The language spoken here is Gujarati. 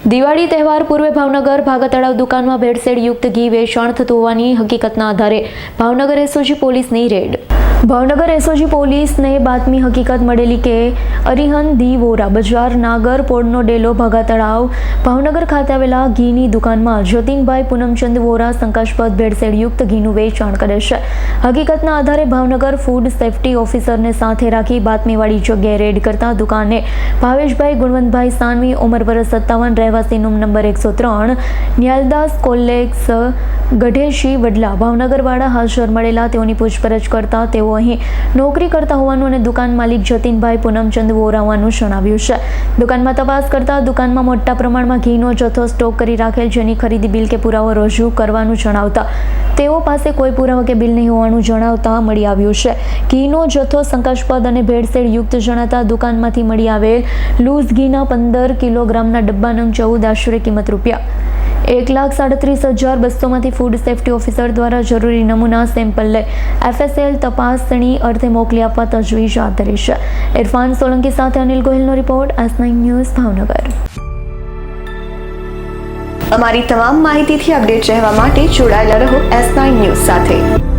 દિવાળી તહેવાર પૂર્વે ભાવનગર ભાગતળાવ દુકાનમાં ભેળસેળ યુક્ત ઘી વેચાણ થતું હોવાની હકીકતના આધારે ભાવનગર એસઓજી પોલીસની રેડ ભાવનગર એસઓજી પોલીસને બાતમી હકીકત મળેલી કે અરિહન દી વોરા બજાર નાગર પોળનો ડેલો ભાગા તળાવ ભાવનગર ખાતે આવેલા ઘીની દુકાનમાં જ્યોતિનભાઈ પૂનમચંદ વોરા શંકાસ્પદ ભેળસેળ યુક્ત ઘીનું વેચાણ કરે છે. હકીકતના આધારે ભાવનગર ફૂડ સેફટી ઓફિસરને સાથે રાખી બાતમીવાળી જગ્યાએ રેડ કરતા દુકાનને ભાવેશભાઈ ગુણવંતભાઈ સાનવી ઉંમર વર્ષ સત્તાવન, રહેવાસી નંબર એકસો ત્રણ, ન્યાલદાસ કોલેક્સ ગઢેશી, વડલા, ભાવનગરવાળા હાજર મળેલા તેઓની પૂછપરછ કરતા તેઓ અહીં નોકરી કરતા હોવાનું અને દુકાન માલિક જતીનભાઈ પૂનમચંદ વોરાવાનું જણાવ્યું છે. દુકાનમાં તપાસ કરતા દુકાનમાં મોટા પ્રમાણમાં ઘીનો જથ્થો સ્ટોક કરી રાખેલ જેની ખરીદી બિલ કે પુરાવો રજૂ કરવાનું જણાવતા તેઓ પાસે કોઈ પુરાવા કે બિલ નહીં હોવાનું જણાવતા મળી આવ્યું છે. ઘીનો જથ્થો શંકાસ્પદ અને ભેળસેળ યુક્ત જણાતા દુકાનમાંથી મળી આવેલ લૂઝ ઘીના પંદર કિલોગ્રામના ડબ્બા ચૌદ આશરે કિંમત રૂપિયા એક લાખ સાડત્રીસ હજાર બસોમાંથી ફૂડ સેફ્ટી ઓફિસર દ્વારા જરૂરી નમૂના સેમ્પલ લઈ એફએસએલ તપાસણી અર્થે મોકલી આપવા તજવીજ હાથ છે. ઇરફાન સોલંકી સાથે Anil ગોહિલનો report, S nine news, Bhavnagar. અમારી તમામ માહિતીથી અપડેટ રહેવા માટે જોડાયેલા રહો એસ નાઇન ન્યૂઝ સાથે.